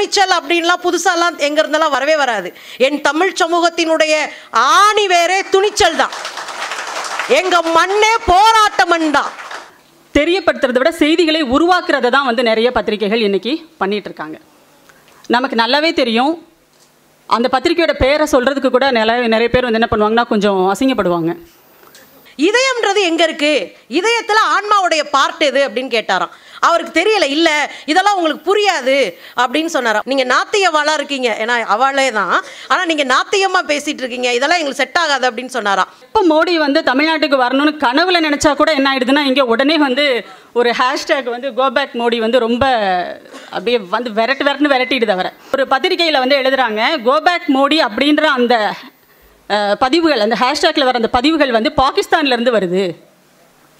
துணிச்சல் அப்படின்லாம் புதுசாலாம் எங்க இருந்தெல்லாம் வரவே வராது. என் தமிழ் சமூகத்தினுடைய ஆணி வேறே துணிச்சல் தான். எங்க மண்ணே போராட்ட மண் தான் தெரியப்படுத்துறதை விட செய்திகளை உருவாக்குறதை தான் வந்து நிறைய பத்திரிகைகள் இன்னைக்கு பண்ணிட்டு இருக்காங்க நமக்கு நல்லாவே தெரியும். அந்த பத்திரிகையோட பேரை சொல்கிறதுக்கு கூட நிறைய நிறைய பேர் வந்து என்ன பண்ணுவாங்கன்னா கொஞ்சம் அசிங்கப்படுவாங்க. இதயம்ன்றது எங்க இருக்கு? இதயத்துல ஆன்மாவுடைய பார்ட் எது அப்படின்னு கேட்டாராம். அவருக்கு தெரியல இல்லை இதெல்லாம் உங்களுக்கு புரியாது அப்படின்னு சொன்னாராம். நீங்கள் நாத்தியவாளாக இருக்கீங்க. ஏன்னா அவளே தான். ஆனால் நீங்கள் நாத்தியமாக பேசிகிட்டு இருக்கீங்க. இதெல்லாம் எங்களுக்கு செட் ஆகாது அப்படின்னு சொன்னாராம். இப்போ மோடி வந்து தமிழ்நாட்டுக்கு வரணும்னு கனவுல நினச்சா கூட என்ன ஆயிடுதுன்னா இங்கே உடனே வந்து ஒரு ஹேஷ்டேக் வந்து கோபேக் மோடி வந்து ரொம்ப அப்படியே வந்து விரட்டு விரட்டுன்னு விரட்டிடுது அவரை. ஒரு பத்திரிகையில் வந்து எழுதுறாங்க கோபேக் மோடி அப்படின்ற அந்த பதிவுகள் அந்த ஹேஷ்டேக்கில் வர அந்த பதிவுகள் வந்து பாகிஸ்தான்லேருந்து வருது.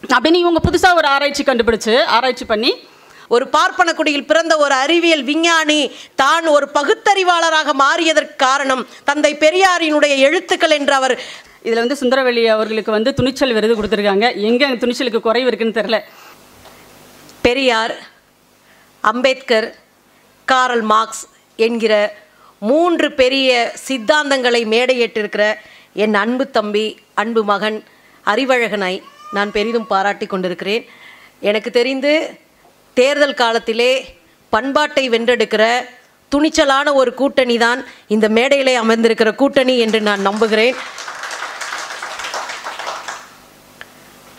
அப்படின்னு இவங்க புதுசாக ஒரு ஆராய்ச்சி கண்டுபிடிச்சு ஆராய்ச்சி பண்ணி ஒரு பார்ப்பன குடியில் பிறந்த ஒரு அறிவியல் விஞ்ஞானி தான் ஒரு பகுத்தறிவாளராக மாறியதற்கு காரணம் தந்தை பெரியாரினுடைய எழுத்துக்கள் என்று அவர் இதில் வந்து சுந்தரவெளி அவர்களுக்கு வந்து துணிச்சல் விருது கொடுத்துருக்காங்க. எங்கே துணிச்சலுக்கு குறைவு இருக்குன்னு தெரில பெரியார் அம்பேத்கர் காரல் மார்க்ஸ் என்கிற மூன்று பெரிய சித்தாந்தங்களை மேடையேற்றிருக்கிற என் அன்பு தம்பி அன்பு மகன் அறிவழகனை நான் பெரிதும் பாராட்டி கொண்டிருக்கிறேன். எனக்கு தெரிந்து தேர்தல் காலத்திலே பண்பாட்டை வென்றெடுக்கிற துணிச்சலான ஒரு கூட்டணி தான் இந்த மேடையிலே அமர்ந்திருக்கிற கூட்டணி என்று நான் நம்புகிறேன்.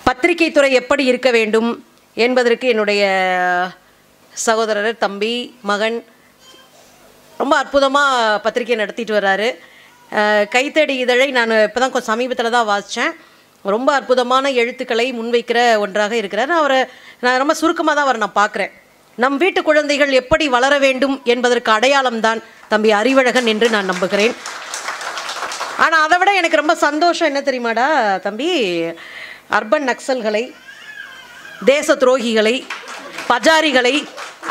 பத்திரிகை துறை எப்படி இருக்க வேண்டும் என்பதற்கு என்னுடைய சகோதரர் தம்பி மகன் ரொம்ப அற்புதமாக பத்திரிகை நடத்திட்டு வர்றாரு. கைத்தடி இதழை நான் இப்போ தான் கொஞ்சம் சமீபத்தில் தான் வாசித்தேன் ரொம்ப அற்புதமான எழுத்துக்களை முன்வைக்கிற ஒன்றாக இருக்கிறார். அவரை நான் ரொம்ப சுருக்கமாக தான் அவரை நான் பார்க்குறேன். நம் வீட்டு குழந்தைகள் எப்படி வளர வேண்டும் என்பதற்கு அடையாளம்தான் தம்பி அறிவழகன் என்று நான் நம்புகிறேன். ஆனால் அதை விட எனக்கு ரொம்ப சந்தோஷம் என்ன தெரியுமாடா தம்பி? அர்பன் நக்சல்களை தேச துரோகிகளை பஜாரிகளை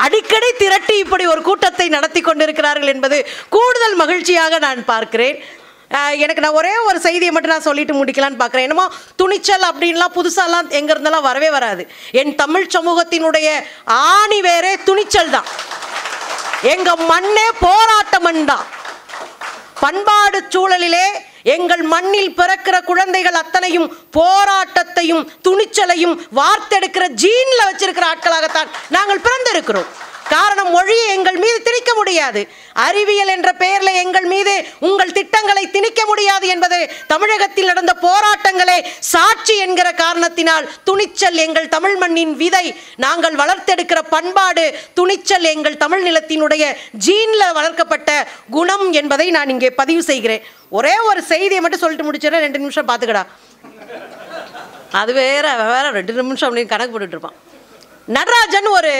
அடிக்கடி திரட்டி இப்படி ஒரு கூட்டத்தை நடத்தி கொண்டிருக்கிறார்கள் என்பது கூடுதல் மகிழ்ச்சியாக நான் பார்க்கிறேன். எனக்கு நான் ஒரே ஒரு செய்தியை மட்டும் நான் சொல்லிட்டு முடிக்கலான்னு பார்க்குறேன். என்னமோ துணிச்சல் அப்படின்லாம் புதுசாலாம் எங்கே இருந்தாலும் வரவே வராது. என் தமிழ் சமூகத்தினுடைய ஆணி வேறே துணிச்சல் தான். எங்கள் மண்ணே போராட்ட மண் தான் பண்பாடு சூழலிலே எங்கள் மண்ணில் பிறக்கிற குழந்தைகள் அத்தனையும் போராட்டத்தையும் துணிச்சலையும் வார்த்தெடுக்கிற ஜீனில் வச்சிருக்கிற ஆட்களாகத்தான் நாங்கள் பிறந்திருக்கிறோம். காரணம் மொழியை எங்கள் மீது திணிக்க முடியாது. அறிவியல் என்ற பெயரில் எங்கள் மீது உங்கள் திட்டங்களை திணிக்க முடியாது என்பது தமிழகத்தில் நடந்த போராட்டங்களே சாட்சி என்கிற காரணத்தினால் துணிச்சல் எங்கள் தமிழ் மண்ணின் விதை. நாங்கள் வளர்த்தெடுக்கிற பண்பாடு துணிச்சல் எங்கள் தமிழ் நிலத்தினுடைய ஜீன்ல வளர்க்கப்பட்ட குணம் என்பதை நான் இங்கே பதிவு செய்கிறேன். ஒரே ஒரு செய்தியை மட்டும் சொல்லிட்டு முடிச்சிடறேன். ரெண்டு நிமிஷம் பார்த்துக்கடா அது வேற வேற ரெண்டு நிமிஷம் அப்படின்னு கணக்கு போட்டுட்டு இருப்பான். நடராஜன் ஒரு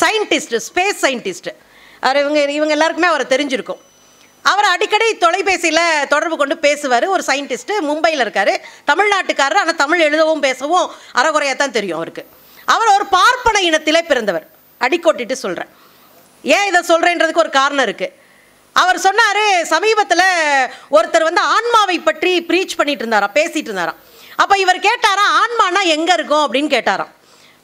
சயின்டிஸ்ட் ஸ்பேஸ் சயின்டிஸ்ட் அவர் இவங்க இவங்க எல்லாருக்குமே அவரை தெரிஞ்சிருக்கும். அவர் அடிக்கடி தொலைபேசியில் தொடர்பு கொண்டு பேசுவார். ஒரு சயின்டிஸ்ட்டு மும்பையில் இருக்கார். தமிழ்நாட்டுக்காரர் ஆனால் தமிழ் எழுதவும் பேசவும் அறகுறையாக தான் தெரியும் அவருக்கு. அவர் ஒரு பார்ப்பன இனத்திலே பிறந்தவர். அடிக்கோட்டிட்டு சொல்கிறேன் ஏன் இதை சொல்கிறேன்றதுக்கு ஒரு காரணம் இருக்குது அவர் சொன்னார் சமீபத்தில் ஒருத்தர் வந்து ஆன்மாவை பற்றி ப்ரீச் பண்ணிட்டு இருந்தாராம் பேசிகிட்டு இருந்தாராம். அப்போ இவர் கேட்டாராம் ஆன்மானா எங்கே இருக்கும் அப்படின்னு கேட்டாராம்.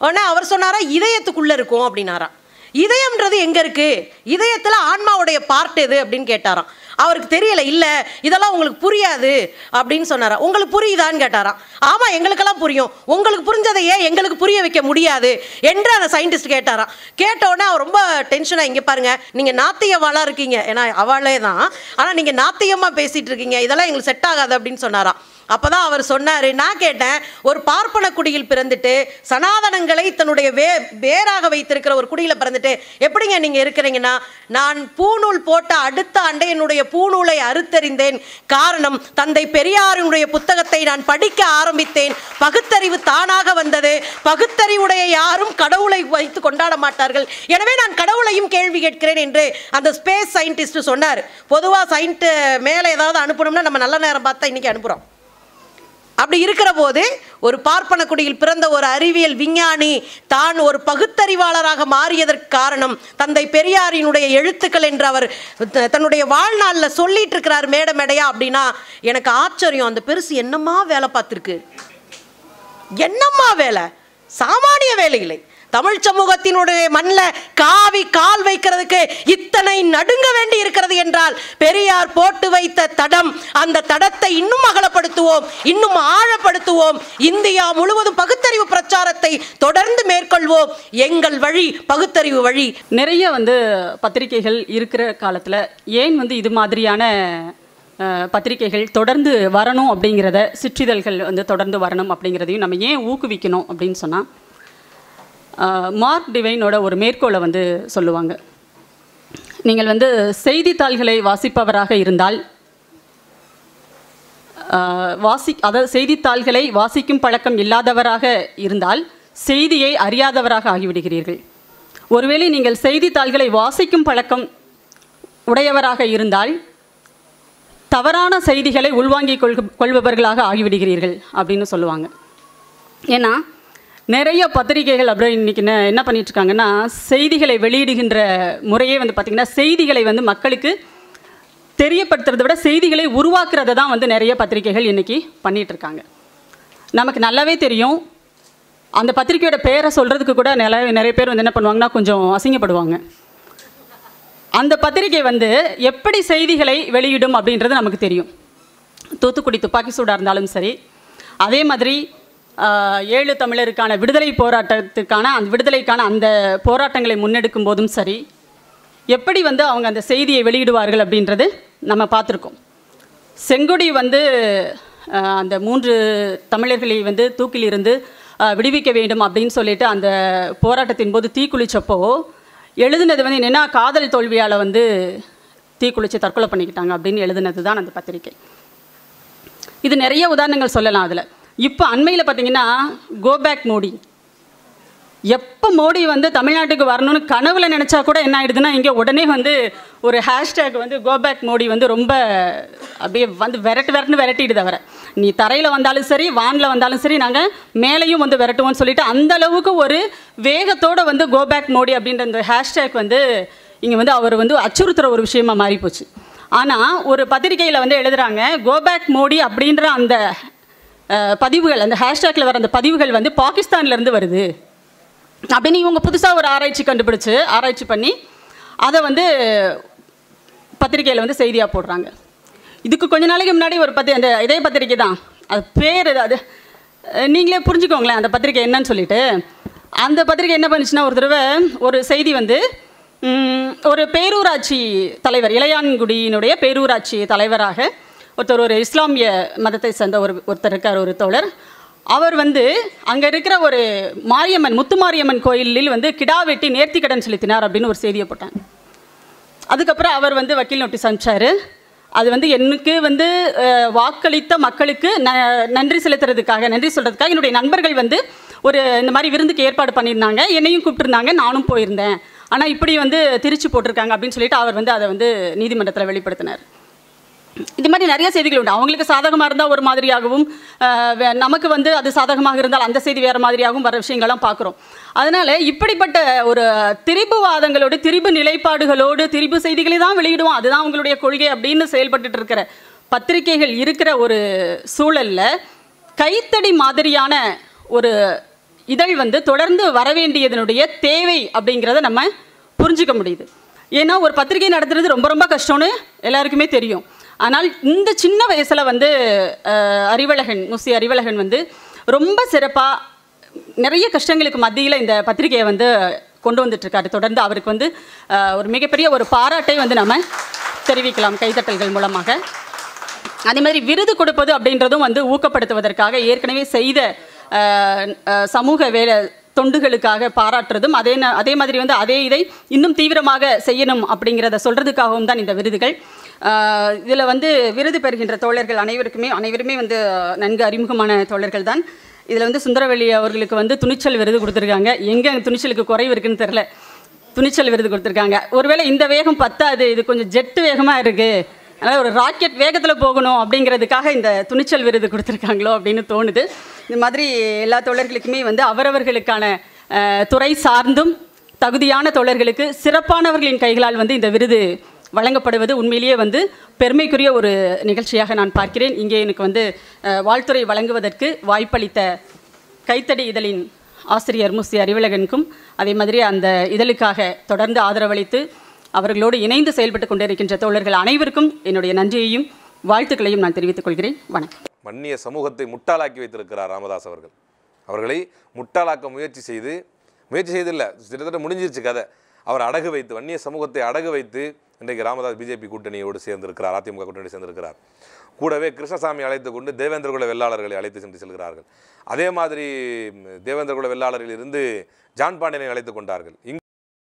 உடனே அவர் சொன்னாரா இதயத்துக்குள்ளே இருக்கும் அப்படின்னாராம் இதயம்ன்றது எங்கே இருக்குது இதயத்தில் ஆன்மாவுடைய பார்ட் எது? அப்படின்னு கேட்டாராம். அவருக்கு தெரியல இல்லை இதெல்லாம் உங்களுக்கு புரியாது அப்படின்னு சொன்னாரா. உங்களுக்கு புரியுதான்னு கேட்டாராம். ஆமாம் எங்களுக்கெல்லாம் புரியும். உங்களுக்கு புரிஞ்சதை ஏன் எங்களுக்கு புரிய வைக்க முடியாது? என்று அந்த சயின்டிஸ்ட் கேட்டாராம். கேட்ட அவர் ரொம்ப டென்ஷனாக இங்கே பாருங்க நீங்கள் நாத்தியவாளாக இருக்கீங்க. ஏன்னா அவளே தான். ஆனால் நீங்கள் நாத்தியமாக பேசிகிட்டு இருக்கீங்க. இதெல்லாம் எங்களுக்கு செட் ஆகாது அப்படின்னு சொன்னாராம். அப்போ தான் அவர் சொன்னார் நான் கேட்டேன் ஒரு பார்ப்பன குடியில் பிறந்துட்டு சனாதனங்களை தன்னுடைய வே வேராக வைத்திருக்கிற ஒரு குடியில் பிறந்துட்டு எப்படிங்க நீங்கள் இருக்கிறீங்கன்னா நான் பூநூல் போட்ட அடுத்த ஆண்டே என்னுடைய பூநூலை அறுத்தறிந்தேன். காரணம் தந்தை பெரியாரினுடைய புத்தகத்தை நான் படிக்க ஆரம்பித்தேன். பகுத்தறிவு தானாக வந்தது. பகுத்தறிவுடைய யாரும் கடவுளை வைத்து கொண்டாட மாட்டார்கள். எனவே நான் கடவுளையும் கேள்வி கேட்கிறேன் என்று அந்த ஸ்பேஸ் சயின்டிஸ்ட் சொன்னார். பொதுவாக சயின்ட்டு மேலே ஏதாவது அனுப்பணும்னா நம்ம நல்ல நேரம் பார்த்தா இன்றைக்கி அனுப்புகிறோம் அப்படி இருக்கிற போது ஒரு பார்ப்பனக்குடியில் பிறந்த ஒரு அறிவியல் விஞ்ஞானி தான் ஒரு பகுத்தறிவாளராக மாறியதற்கு காரணம் தந்தை பெரியாரினுடைய எழுத்துக்கள் என்று அவர் த- தன்னுடைய வாழ்நாளில் சொல்லிட்டு இருக்கிறார் மேடை மேடையா அப்படின்னா எனக்கு ஆச்சரியம். அந்த பெருசு என்னம்மா வேலை பார்த்துருக்கு? என்னம்மா வேலை? சாமானிய வேலை இல்லை. தமிழ் சமூகத்தினுடைய மண்ணில் காவி கால் வைக்கிறதுக்கு இத்தனை நடுங்க வேண்டி இருக்கிறது என்றால் பெரியார் போட்டு வைத்த தடம் அந்த தடத்தை இன்னும் அகலப்படுத்துவோம் இன்னும் ஆழப்படுத்துவோம். இந்தியா முழுவதும் பகுத்தறிவு பிரச்சாரத்தை தொடர்ந்து மேற்கொள்வோம். எங்கள் வழி பகுத்தறிவு வழி. நிறைய வந்து பத்திரிகைகள் இருக்கிற காலத்தில் ஏன் வந்து இது மாதிரியான பத்திரிகைகள் தொடர்ந்து வரணும் அப்படிங்கிறத சிற்றிதழ்கள் வந்து தொடர்ந்து வரணும் அப்படிங்கிறதையும் நம்ம ஏன் ஊக்குவிக்கணும் அப்படின்னு சொன்னால் மார்க் டிவைனோட ஒரு மேற்கோளை வந்து சொல்லுவாங்க. நீங்கள் வந்து செய்தித்தாள்களை வாசிப்பவராக இருந்தால் வாசி அதாவது செய்தித்தாள்களை வாசிக்கும் பழக்கம் இல்லாதவராக இருந்தால் செய்தியை அறியாதவராக ஆகிவிடுகிறீர்கள். ஒருவேளை நீங்கள் செய்தித்தாள்களை வாசிக்கும் பழக்கம் உடையவராக இருந்தால் தவறான செய்திகளை உள்வாங்கிக் கொள் கொள்பவர்களாக ஆகிவிடுகிறீர்கள் அப்படின்னு சொல்லுவாங்க. ஏன்னா நிறைய பத்திரிகைகள் அப்படி இன்றைக்கி என்ன என்ன பண்ணிட்டு இருக்காங்கன்னா செய்திகளை வெளியிடுகின்ற முறையே வந்து பார்த்திங்கன்னா செய்திகளை வந்து மக்களுக்கு தெரியப்படுத்துறதை விட செய்திகளை உருவாக்குறத தான் வந்து நிறைய பத்திரிகைகள் இன்னைக்கு பண்ணிகிட்ருக்காங்க இருக்காங்க நமக்கு நல்லாவே தெரியும். அந்த பத்திரிக்கையோட பேரை சொல்கிறதுக்கு கூட நிறைய நிறைய பேர் வந்து என்ன பண்ணுவாங்கன்னா கொஞ்சம் அசிங்கப்படுவாங்க. அந்த பத்திரிகை வந்து எப்படி செய்திகளை வெளியிடும் அப்படின்றது நமக்கு தெரியும். தூத்துக்குடி துப்பாக்கி சூடாக இருந்தாலும் சரி அதே மாதிரி ஏழு தமிழருக்கான விடுதலை போராட்டத்துக்கான அந்த விடுதலைக்கான அந்த போராட்டங்களை முன்னெடுக்கும் போதும் சரி. எப்படி வந்து அவங்க அந்த செய்தியை வெளியிடுவார்கள் அப்படின்றது நம்ம பார்த்துருக்கோம். செங்கொடி வந்து அந்த மூன்று தமிழர்களை வந்து தூக்கிலிருந்து விடுவிக்க வேண்டும் அப்படின்னு சொல்லிட்டு அந்த போராட்டத்தின் போது தீக்குளிச்சப்போ எழுதுனது வந்து என்னென்னா காதல் தோல்வியால் வந்து தீக்குளிச்சு தற்கொலை பண்ணிக்கிட்டாங்க அப்படின்னு எழுதுனது தான் அந்த பத்திரிக்கை இது நிறைய உதாரணங்கள் சொல்லலாம் அதில். இப்போ அண்மையில் பார்த்தீங்கன்னா கோபேக் மோடி எப்போ மோடி வந்து தமிழ்நாட்டுக்கு வரணும்னு கனவுல நினச்சா கூட என்ன ஆயிடுதுன்னா இங்கே உடனே வந்து ஒரு ஹேஷ்டேக் வந்து கோபேக் மோடி வந்து ரொம்ப அப்படியே வந்து விரட்டு விரட்டுன்னு விரட்டிடுது அவரை. நீ தரையில் வந்தாலும் சரி வானில் வந்தாலும் சரி நாங்கள் மேலேயும் வந்து விரட்டுவோம்னு சொல்லிட்டு அந்த அளவுக்கு ஒரு வேகத்தோடு வந்து கோபேக் மோடி அப்படின்ற அந்த ஹேஷ்டேக் வந்து இங்கே வந்து அவர் வந்து அச்சுறுத்துகிற ஒரு விஷயமா மாறி போச்சு ஆனால் ஒரு பத்திரிகையில் வந்து எழுதுகிறாங்க கோபேக் மோடி அப்படின்ற அந்த பதிவுகள் அந்த ஹேஷ்டேக்கில் வர அந்த பதிவுகள் வந்து பாகிஸ்தான்லேருந்து வருது. அப்படின்னு இவங்க புதுசாக ஒரு ஆராய்ச்சி கண்டுபிடிச்சு ஆராய்ச்சி பண்ணி அதை வந்து பத்திரிக்கையில் வந்து செய்தியாக போடுறாங்க. இதுக்கு கொஞ்ச நாளைக்கு முன்னாடி ஒரு பத்தி அந்த இதே பத்திரிக்கை தான். அது பேர் அது- நீங்களே புரிஞ்சுக்கோங்களேன் அந்த பத்திரிக்கை என்னன்னு சொல்லிட்டு. அந்த பத்திரிக்கை என்ன பண்ணுச்சுன்னா ஒரு தடவை ஒரு செய்தி வந்து ஒரு பேரூராட்சி தலைவர் இளையான்குடியினுடைய பேரூராட்சி தலைவராக ஒருத்தர் ஒரு இஸ்லாமிய மதத்தை சேர்ந்த ஒரு ஒருத்தர் இருக்கார் ஒரு தோழர். அவர் வந்து அங்கே இருக்கிற ஒரு மாரியம்மன் முத்து மாரியம்மன் கோயிலில் வந்து கிடா வெட்டி நேர்த்திக்கடன் செலுத்தினார் அப்படின்னு ஒரு செய்தியை போட்டாங்க. அதுக்கப்புறம் அவர் வந்து வக்கீல் நோட்டீஸ் அனுப்பிச்சாரு. அது வந்து எனக்கு வந்து வாக்களித்த மக்களுக்கு ந நன்றி செலுத்துறதுக்காக நன்றி சொல்கிறதுக்காக என்னுடைய நண்பர்கள் வந்து ஒரு இந்த மாதிரி விருந்துக்கு ஏற்பாடு பண்ணியிருந்தாங்க. என்னையும் கூப்பிட்டுருந்தாங்க நானும் போயிருந்தேன். ஆனால் இப்படி வந்து திருச்சி போட்டிருக்காங்க அப்படின்னு சொல்லிட்டு அவர் வந்து அதை வந்து நீதிமன்றத்தில் வெளிப்படுத்தினார். இது மாதிரி நிறைய செய்திகள் உண்டு. அவங்களுக்கு சாதகமாக இருந்தால் ஒரு மாதிரியாகவும் வே- நமக்கு வந்து அது சாதகமாக இருந்தால் அந்த செய்தி வேறு மாதிரியாகவும் வர விஷயங்கள்லாம் பார்க்குறோம் அதனால் இப்படிப்பட்ட ஒரு திரிபுவாதங்களோடு திரிபு நிலைப்பாடுகளோடு திரிபு செய்திகளை தான் வெளியிடுவோம். அதுதான் அவங்களுடைய கொள்கை அப்படின்னு செயல்பட்டுட்டு இருக்கிற பத்திரிகைகள் இருக்கிற ஒரு சூழலில் கைத்தடி மாதிரியான ஒரு இதழ் வந்து தொடர்ந்து வரவேண்டியதனுடைய தேவை அப்படிங்கிறத நம்ம புரிஞ்சுக்க முடியுது. ஏன்னா ஒரு பத்திரிகை நடத்துறது ரொம்ப ரொம்ப கஷ்டம்னு எல்லாருக்குமே தெரியும். ஆனால் இந்த சின்ன வயசில் வந்து அறிவழகன் முசி அறிவழகன் வந்து ரொம்ப சிறப்பாக நிறைய கஷ்டங்களுக்கு மத்தியில் இந்த பத்திரிகையை வந்து கொண்டு வந்துட்டுருக்காரு. தொடர்ந்து அவருக்கு வந்து ஒரு மிகப்பெரிய ஒரு பாராட்டை வந்து நம்ம தெரிவிக்கலாம் கைதட்டல்கள் மூலமாக. அதே மாதிரி விருது கொடுப்பது அப்படின்றதும் வந்து ஊக்கப்படுத்துவதற்காக ஏற்கனவே செய்த சமூக வேலை தொண்டுகளுக்காக பாராட்டுறதும் அதே அதே மாதிரி வந்து அதே இதை இன்னும் தீவிரமாக செய்யணும் அப்படிங்கிறத சொல்கிறதுக்காகவும் தான் இந்த விருதுகள். இதில் வந்து விருது பெறுகின்ற தோழர்கள் அனைவருக்குமே அனைவருமே வந்து நன்கு அறிமுகமான தோழர்கள் தான். இதில் வந்து சுந்தரவெளி அவர்களுக்கு வந்து துணிச்சல் விருது கொடுத்துருக்காங்க. எங்கே துணிச்சலுக்கு குறைவு இருக்குன்னு தெரில துணிச்சல் விருது கொடுத்துருக்காங்க. ஒருவேளை இந்த வேகம் பத்தாது இது கொஞ்சம் ஜெட்டு வேகமாக இருக்குது அதனால் ஒரு ராக்கெட் வேகத்தில் போகணும் அப்படிங்கிறதுக்காக இந்த துணிச்சல் விருது கொடுத்துருக்காங்களோ அப்படின்னு தோணுது. இந்த மாதிரி எல்லா தோழர்களுக்குமே வந்து அவரவர்களுக்கான துறை சார்ந்தும் தகுதியான தோழர்களுக்கு சிறப்பானவர்களின் கைகளால் வந்து இந்த விருது வழங்கப்படுவது உண்மையிலேயே வந்து பெருமைக்குரிய ஒரு நிகழ்ச்சியாக நான் பார்க்கிறேன். இங்கே எனக்கு வந்து வாழ்த்துறை வாழ்த்துரை வழங்குவதற்கு வாய்ப்பளித்த கைத்தடி இதழின் ஆசிரியர் முசி அறிவழகனுக்கும் அதே மாதிரி அந்த இதழுக்காக தொடர்ந்து ஆதரவளித்து அவர்களோடு இணைந்து செயல்பட்டு கொண்டிருக்கின்ற தோழர்கள் அனைவருக்கும் என்னுடைய நன்றியையும் வாழ்த்துக்களையும் நான் தெரிவித்துக் கொள்கிறேன். வணக்கம். மன்னிய சமூகத்தை முட்டாளாக்கி வைத்திருக்கிறார் ராமதாஸ் அவர்கள். அவர்களை முட்டாளாக்க முயற்சி செய்து முயற்சி செய்தில்லை கிட்டத்தட்ட முடிஞ்சிருச்சு கதை. அவர் அடகு வைத்து வன்னிய சமூகத்தை அடகு வைத்து இன்றைக்கு ராமதாஸ் பிஜேபி கூட்டணியோடு சேர்ந்திருக்கிறார் அதிமுக கூட்டணி சேர்ந்திருக்கிறார். கூடவே கிருஷ்ணசாமி அழைத்து கொண்டு தேவேந்திரகுல வெள்ளாளர்களை அழைத்து சென்று செல்கிறார்கள். அதே மாதிரி தேவேந்திரகுல வெள்ளாளரில் இருந்து ஜான் பாண்டியனை அழைத்து கொண்டார்கள்.